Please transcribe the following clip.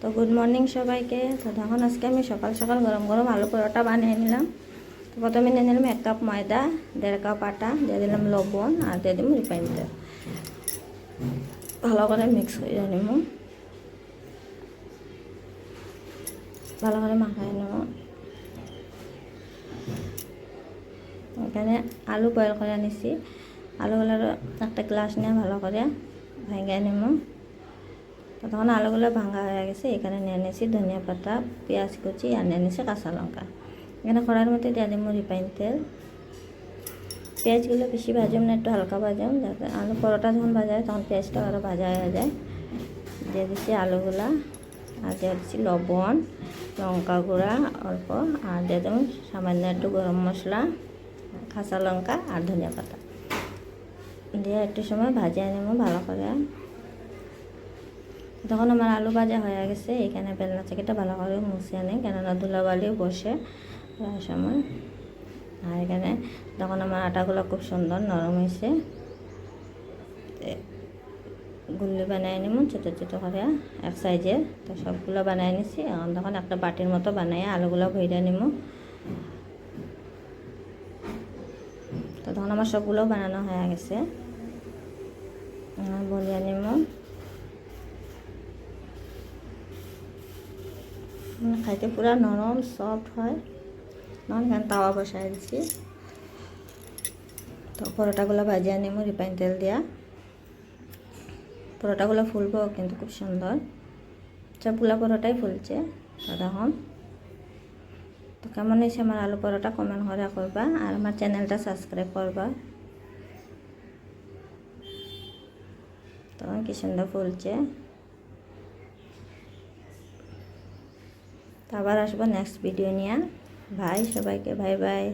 তো good morning সবাইকে। তো তখন আজকে আমি সকাল সকাল গরম গরম আলু পরোটা বানিয়ে নিলাম। তো প্রথমে নিয়ে নিলাম এক কাপ ময়দা, দেড় কাপ আটা, দিয়ে দিলাম লবণ আর দিয়ে দিলাম রিফাইন তেল। ভালো করে মিক্স করে নিব। ভালো করে মাখাই নেব। এখানে আলু বয়েল করে নিছি। আলুগুলোর একটা গ্লাস নিয়ে ভালো করে ভেঙে নেব। তো তখন আলুগুলো ভাঙা হয়ে গেছে। এখানে নিয়ে নিয়েছি ধনিয়া পাতা, পেঁয়াজ কুচি আর নিয়ে নিয়েছি কাঁচা লঙ্কা। এখানে কড়াইয়ের মধ্যে দিয়ে দিব রিফাইন তেল। পেঁয়াজগুলো বেশি ভাজুম না, একটু হালকা ভাজুম যাতে আলু পরোটা যখন ভাজা হয় তখন পেঁয়াজটা আরও ভাজা হয়ে যায়। দিয়ে দিচ্ছি আলুগুলা আর দিয়ে দিচ্ছি লবণ, লঙ্কা গুঁড়া অল্প আর দিয়ে দেবো সামান্য একটু গরম মশলা, কাঁচা লঙ্কা আর ধনিয়া পাতা। দিয়ে একটু সময় ভাজিয়ে নেব ভালো করে। তখন আমার আলু ভাজা হয়ে গেছে, এখানে বেলনা চাকিটা ভালো করে মুছে নিই, কেননা ধুলাবালিও বসে প্রায় সময়। আর এখানে তখন আমার আটাগুলো খুব সুন্দর নরম হয়েছে। গুল্লি বানিয়ে নিব, ছোটো ছোটো করে এক সাইজের। তো সবগুলো বানিয়ে নিছি, এখন তখন একটা বাটির মতো বানিয়ে আলুগুলো ভইরা নিব। তো তখন আমার সবগুলো বানানো হয়ে গেছে। বলিয়ে নিব। খাইতে পুরা নরম সফট হয়। নন এখানে তাওয়া বসাই দিছি তো পরোটাগুলো ভাজিয়ে নিব রিফাইন তেল দিয়া। পরোটাগুলো ফুলবো, কিন্তু খুব সুন্দর। সবগুলো পরোটাই ফুলছে তো তো কেমন হয়েছে আমার আলু পরোটা কমেন্ট করে করবা। আর আমার চ্যানেলটা সাবস্ক্রাইব করবা। তো কি সুন্দর ফুলছে। তো আবার আসব নেক্সট ভিডিও নিয়ে। ভাই সবাইকে বাই বাই